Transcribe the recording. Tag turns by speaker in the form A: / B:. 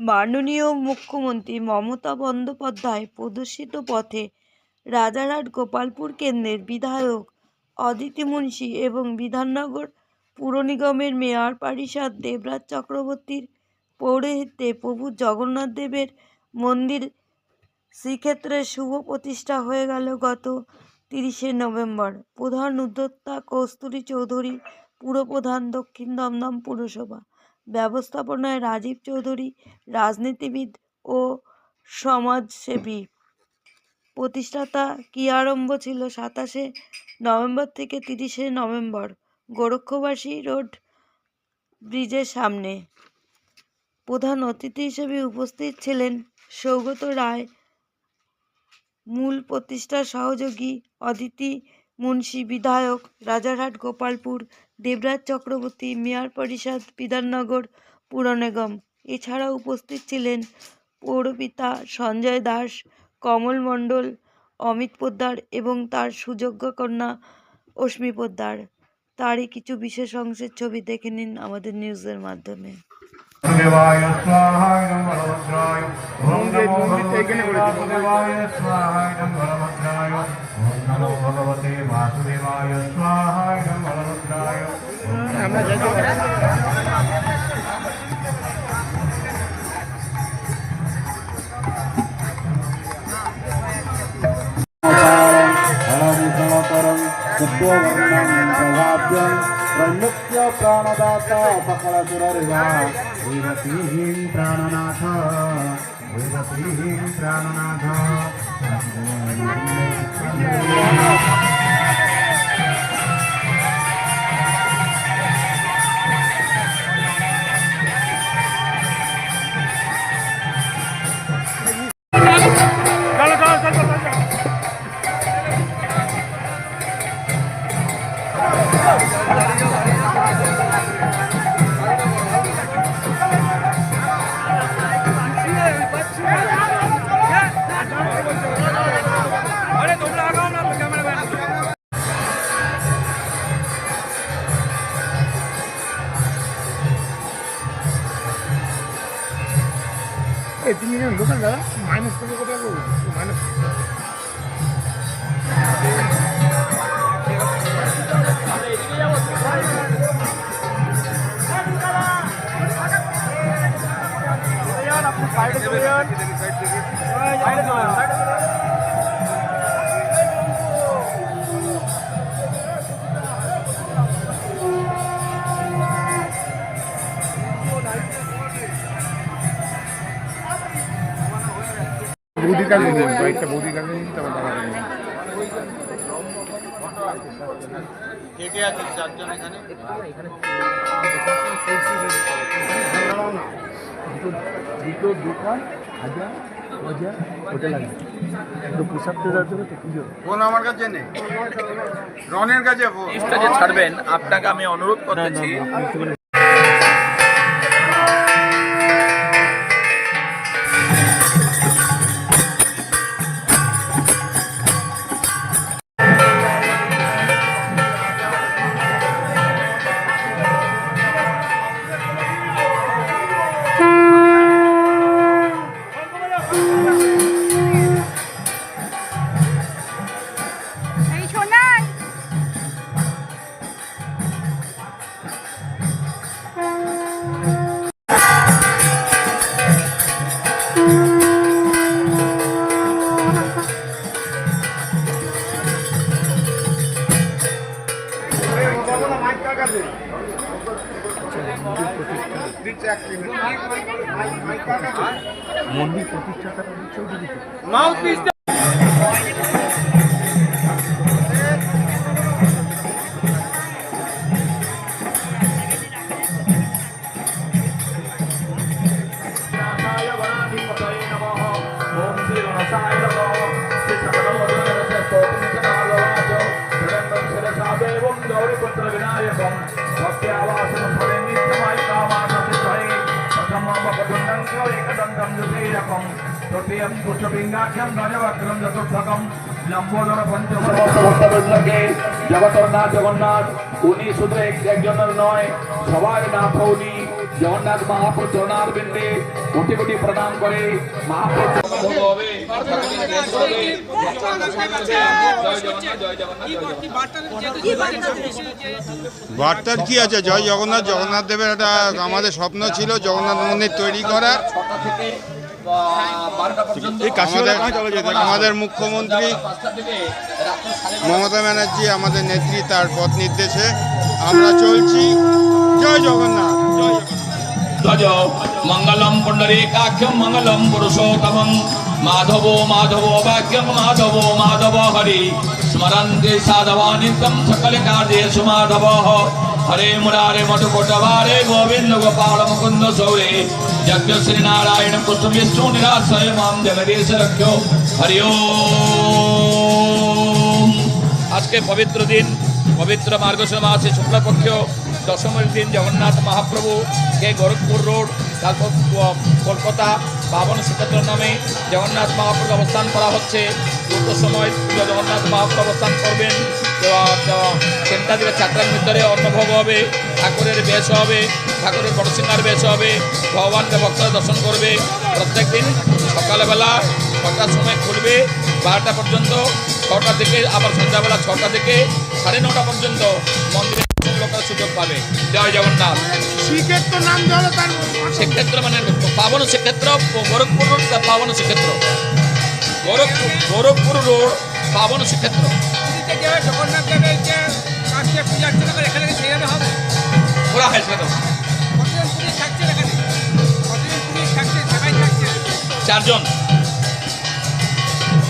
A: মাননীয় মুখ্যমন্ত্রী মমতা বন্দ্যোপাধ্যায় প্রদর্শিত পথে রাজারহাট গোপালপুর কেন্দ্রের বিধায়ক অদিতি মুন্সি এবং বিধাননগর পুর নিগমের মেয়র পরিষদ দেবরাজ চক্রবর্তীর পৌরোহিত্যে প্রভু জগন্নাথ দেবের মন্দির শ্রীক্ষেত্রের শুভ প্রতিষ্ঠা হয়ে গেল গত তিরিশে নভেম্বর। প্রধান উদ্যোক্তা কস্তুরী চৌধুরী, পুরপ্রধান দক্ষিণ দমদম পুরসভা। ব্যবস্থাপনায় রাজীব চৌধুরী, রাজনীতিবিদ ও সমাজসেবী। প্রতিষ্ঠাতা কি আরম্ভ ছিল সাতাশে নভেম্বর থেকে তিরিশে নভেম্বর। গোরক্ষবাসী রোড ব্রিজের সামনে। প্রধান অতিথি হিসেবে উপস্থিত ছিলেন সৌগত রায়, মূল প্রতিষ্ঠা সহযোগী অদিতি মুন্সি বিধায়ক, রাজারহাট, গোপালপুর, দেবরাজ চক্রবর্তী, মেয়র পরিষদ, বিধাননগর পুর নিগম এছাড়া উপস্থিত ছিলেন পৌরপিতা সঞ্জয় দাস, কমল মণ্ডল, অমিত পোদ্দার এবং তার সুযোগ্য কন্যা অশ্মি পোদ্দার। তারই কিছু বিশেষ অংশের ছবি দেখে নিন আমাদের নিউজের মাধ্যমে।
B: देवाय स्वाहाय नम बलभद्राय ओम नमो भगवते स्वाहाय नम बलभद्राय ओम नमो भगवते वासुदेवाय स्वाहाय नम बलभद्राय तत्वर्णं प्रवाद्यं प्रणुत्य प्राणदाता सकलसुररिवा।
C: వివతీం ప్రాణనాథ వివతీం ప్రాణనాథ आहे ती
D: मी म्हणतो ना जरा मायनस कमी कुठे मायनस साईड साईड বৌদি কাজে নিন বাইকটা বৌদি কাজে নিন তারপর দাদা কাজে
C: কে কে আছে? চারজন এখানে?
D: দুটো দোকান হাজার পোশাক দেওয়ার জন্য তো পুজো।
C: ফোন আমার কাছে নেই। রনের কাছে ফোন।
E: ছাড়বেন আপনাকে আমি অনুরোধ করতেছি।
D: মন্দির প্রতিষ্ঠাতাটা হচ্ছে ওদিকে
C: মাউথ পিস
E: তৃতীয়ম পুষ্পলিঙ্গাখ্যম গজবক্রম চতুর্থকম লম্বোদর পঞ্চমকে জগতর নাথ জগন্নাথ উনি শুধু এক- একজনের নয় সবার নাথ উনি জগন্নাথ মহাপ্রভু চরণার বিন্দে কোটি কোটি প্রণাম করে মহাপ্রভু।
C: বার্তার কি আছে? জয় জগন্নাথ জগন্নাথ দেবের একটা আমাদের স্বপ্ন ছিল জগন্নাথ মন্দির তৈরি করার।
E: পর্যন্ত
C: আমাদের মুখ্যমন্ত্রী মমতা ব্যানার্জি আমাদের নেত্রী তার পথ নির্দেশে আমরা চলছি। জয় জগন্নাথ।
E: ধ্বজ। মঙ্গলম পুণ্ডরীকাখ্যম মঙ্গলম পুরুষোত্তমং মাধব মাধব বাক্যম মাধব মাধব হরি। স্মরন্তে সাধবা নিত্যম সকল কার্যেষু মাধব হরে মুরারে মধুকোটবারে গোবিন্দ গোপাল মুকুন্দ সৌরে। যজ্ঞ শ্রী নারায়ণ পুষ্প বিষ্ণু নিরাশয় মাম জগদীশ রক্ষো। হরি আজকে পবিত্র দিন। পবিত্র মার্গশির আছে শুক্লপক্ষ দশমীর দিন জগন্নাথ মহাপ্রভু কে গোরখপুর রোড তারপর কলকাতা পাবন শ্রীক্ষেত্র নামে জগন্নাথ মহাপ্রভু অবস্থান করা হচ্ছে। দুটো সময় জগন্নাথ মহাপ্রভু অবস্থান করবেন। দিকে চারটার ভিতরে অন্নভোগ হবে ঠাকুরের বেশ হবে ঠাকুরের বড়সিংহার বেশ হবে ভগবানকে ভক্তরা দর্শন করবে। প্রত্যেক দিন সকালবেলা ছটার সময় খুলবে বারোটা পর্যন্ত ছটা থেকে আবার সন্ধ্যাবেলা ছটা থেকে সাড়ে নটা পর্যন্ত মন্দিরে দর্শন করার সুযোগ পাবে। জয় জগন্নাথ।
C: শ্রীক্ষেত্র নাম ধরো তার
E: শ্রীক্ষেত্র মানে পাবন শ্রীক্ষেত্র গোরখপুর রোড পাবন শ্রীক্ষেত্র। গোরখপুর গোরখপুর রোড পাবন শ্রীক্ষেত্র।
F: জগন্নাথ দেবের যে কাছে পূজা অর্চনা করে এখানে সেইভাবে হবে।
E: ঘোরা হয় সেটা
F: কতজন পুলিশ থাকছে এখানে? কতজন পুলিশ থাকছে? থাকছে?
E: চারজন।